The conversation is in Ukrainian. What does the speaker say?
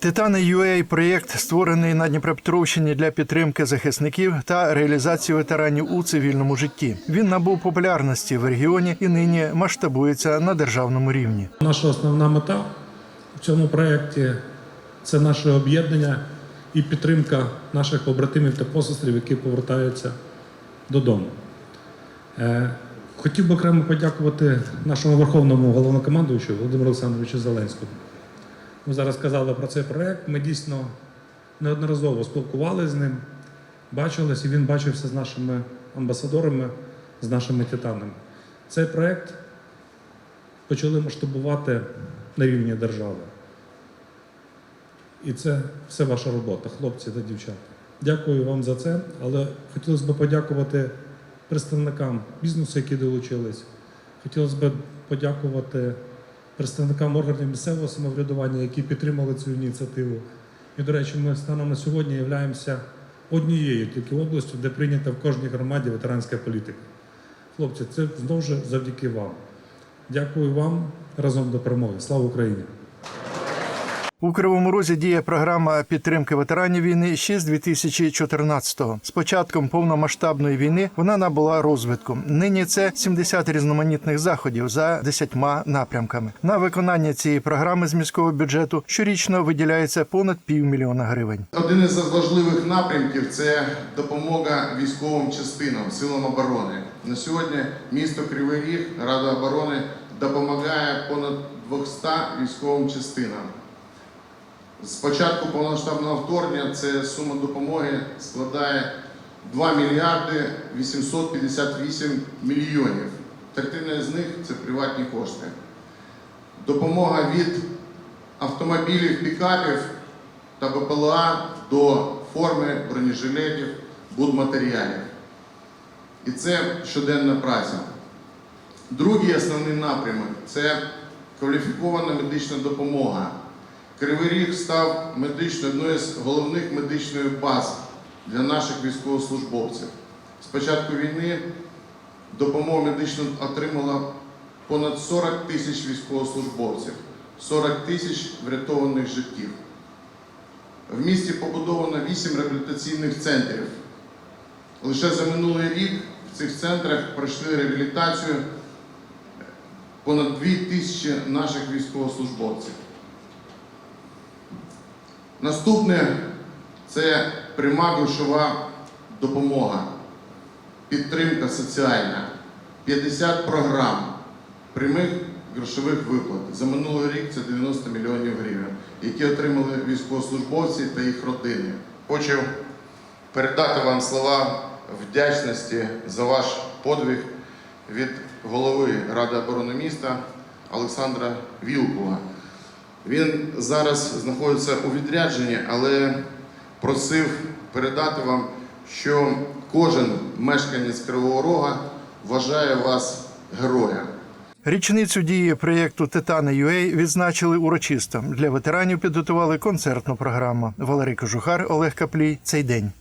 Титани проєкт створений на Дніпропетровщині для підтримки захисників та реалізації ветеранів у цивільному житті. Він набув популярності в регіоні і нині масштабується на державному рівні. Наша основна мета в цьому проєкті це наше об'єднання і підтримка наших побратимів та посестрів, які повертаються додому. Е, Хотів би окремо подякувати нашому верховному головнокомандуючу Володимиру Олександровичу Зеленському. Ми зараз казали про цей проєкт. Ми дійсно неодноразово спілкувалися з ним, бачились, і він бачився з нашими амбасадорами, з нашими титанами. Цей проєкт почали масштабувати на рівні держави. І це все ваша робота, хлопці та дівчата. Дякую вам за це, але хотілося б подякувати представникам бізнесу, які долучились. Хотілося б подякувати представникам органів місцевого самоврядування, які підтримали цю ініціативу. І, до речі, ми станом на сьогодні являємося однією тільки областю, де прийнята в кожній громаді ветеранська політика. Хлопці, це знову ж завдяки вам. Дякую вам разом до перемоги. Слава Україні! У Кривому Розі діє програма підтримки ветеранів війни ще з 2014-го. З початком повномасштабної війни вона набула розвитку. Нині це 70 різноманітних заходів за 10 напрямками. На виконання цієї програми з міського бюджету щорічно виділяється понад півмільйона гривень. Один із важливих напрямків це допомога військовим частинам, силам оборони. На сьогодні місто Кривий Ріг, Рада оборони допомагає понад 200 військовим частинам. З початку повномасштабного вторгнення це сума допомоги складає 2 мільярди 858 мільйонів. Третина з них це приватні кошти. Допомога від автомобілів, пікапів та БПЛА до форми бронежилетів, будматеріалів. І це щоденна праця. Другий основний напрямок це кваліфікована медична допомога. Кривий Ріг став медичною одною з головних медичних баз для наших військовослужбовців. З початку війни допомогу медичну отримало понад 40 тисяч військовослужбовців, 40 тисяч врятованих життів. В місті побудовано 8 реабілітаційних центрів. Лише за минулий рік в цих центрах пройшли реабілітацію понад 2 тисячі наших військовослужбовців. Наступне це пряма грошова допомога, підтримка соціальна, 50 програм прямих грошових виплат. За минулий рік це 90 мільйонів гривень, які отримали військовослужбовці та їх родини. Хочу передати вам слова вдячності за ваш подвиг від голови Ради оборони міста Олександра Вілкова. Він зараз знаходиться у відрядженні, але просив передати вам, що кожен мешканець Кривого Рога вважає вас героєм. Річницю дії проєкту Титани UA відзначили урочисто. Для ветеранів підготували концертну програму. Валерій Кожухар, Олег Каплій. Цей день.